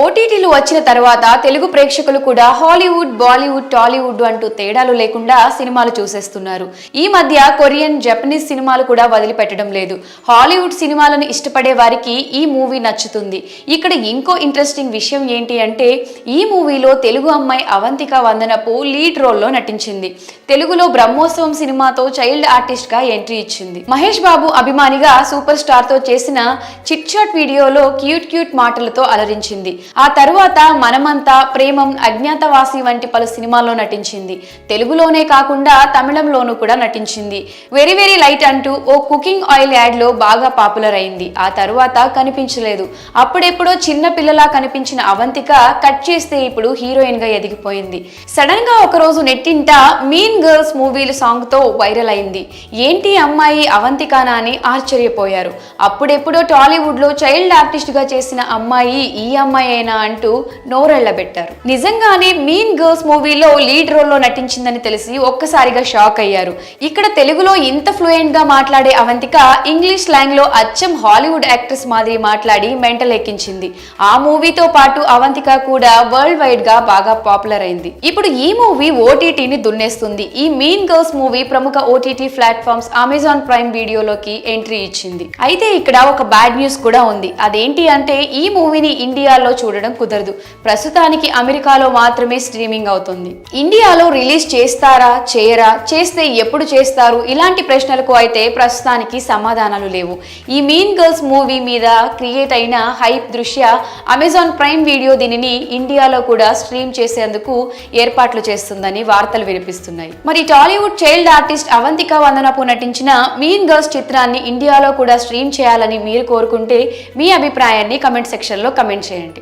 ఓటీటీలు వచ్చిన తర్వాత తెలుగు ప్రేక్షకులు కూడా హాలీవుడ్ బాలీవుడ్ టాలీవుడ్ అంటూ తేడాలు లేకుండా సినిమాలు చూసేస్తున్నారు. ఈ మధ్య కొరియన్ జపనీస్ సినిమాలు కూడా వదిలిపెట్టడం లేదు. హాలీవుడ్ సినిమాలను ఇష్టపడే వారికి ఈ మూవీ నచ్చుతుంది. ఇక్కడ ఇంకో ఇంట్రెస్టింగ్ విషయం ఏంటి అంటే ఈ మూవీలో తెలుగు అమ్మాయి అవంతిక వందనపు లీడ్ రోల్లో నటించింది. తెలుగులో బ్రహ్మోత్సవం సినిమాతో చైల్డ్ ఆర్టిస్ట్గా ఎంట్రీ ఇచ్చింది. మహేష్ బాబు అభిమానిగా సూపర్ స్టార్తో చేసిన చిట్ చాట్ వీడియోలో క్యూట్ క్యూట్ మాటలతో అలరించింది. ఆ తరువాత మనమంతా ప్రేమం అజ్ఞాతవాసి వంటి పలు సినిమాల్లో నటించింది. తెలుగులోనే కాకుండా తమిళంలోనూ కూడా నటించింది. వెరీ వెరీ లైట్ అంటూ ఓ కుకింగ్ ఆయిల్ యాడ్లో బాగా పాపులర్ అయింది ఆ తరువాత కనిపించలేదు. అప్పుడెప్పుడో చిన్న పిల్లలా కనిపించిన అవంతిక కట్ చేస్తే ఇప్పుడు హీరోయిన్గా ఎదిగిపోయింది. సడన్గా ఒకరోజు నెట్టింట మీన్ గర్ల్స్ మూవీలు సాంగ్తో వైరల్ అయింది. ఏంటి అమ్మాయి అవంతికానా అని ఆశ్చర్యపోయారు. అప్పుడెప్పుడో టాలీవుడ్లో చైల్డ్ ఆర్టిస్ట్గా చేసిన అమ్మాయి ఈ అమ్మాయి అమ్మాయేనా అంటూ నోరెళ్ళబెట్టారు నిజంగానే మీన్ గర్ల్స్ మూవీలో లీడ్ రోల్లో నటించిందని తెలిసి ఒక్కసారిగా షాక్ అయ్యారు. ఇక్కడ తెలుగులో ఇంత ఫ్లూయెంట్గా మాట్లాడే అవంతిక ఇంగ్లీష్ స్లాంగ్లో అచ్చం హాలీవుడ్ యాక్ట్రెస్ మాదిరి మాట్లాడి మెంటల్ ఎక్కించింది. ఆ మూవీతో పాటు అవంతిక కూడా వరల్డ్ వైడ్గా బాగా పాపులర్ అయింది. ఇప్పుడు ఈ మూవీ ఓటీటీని దున్నేస్తుంది. ఈ మీన్ గర్ల్స్ మూవీ ప్రముఖ ఓటీటీ ప్లాట్ఫామ్స్ అమెజాన్ ప్రైమ్ వీడియోలోకి ఎంట్రీ ఇచ్చింది. అయితే ఇక్కడ ఒక బ్యాడ్ న్యూస్ కూడా ఉంది. అదేంటి అంటే ఈ మూవీని ఇండియాలో చూడడం కుదరదు. ప్రస్తుతానికి అమెరికాలో మాత్రమే స్ట్రీమింగ్ అవుతుంది. ఇండియాలో రిలీజ్ చేస్తారా చేయరా చేస్తే ఎప్పుడు చేస్తారు? ఇలాంటి ప్రశ్నలకు అయితే ప్రస్తుతానికి సమాధానాలు లేవు. ఈ మీన్ గర్ల్స్ మూవీ మీద క్రియేట్ అయిన హైప్ దృష్ట్యా అమెజాన్ ప్రైమ్ వీడియో దీనిని ఇండియాలో కూడా స్ట్రీమ్ చేసేందుకు ఏర్పాట్లు చేస్తుందని వార్తలు వినిపిస్తున్నాయి. మరి టాలీవుడ్ చైల్డ్ ఆర్టిస్ట్ అవంతిక వందనపు నటించిన మీన్ గర్ల్స్ చిత్రాన్ని ఇండియాలో కూడా స్ట్రీమ్ చేయాలని మీరు కోరుకుంటే మీ అభిప్రాయాన్ని కమెంట్ సెక్షన్లో కమెంట్ చేయండి.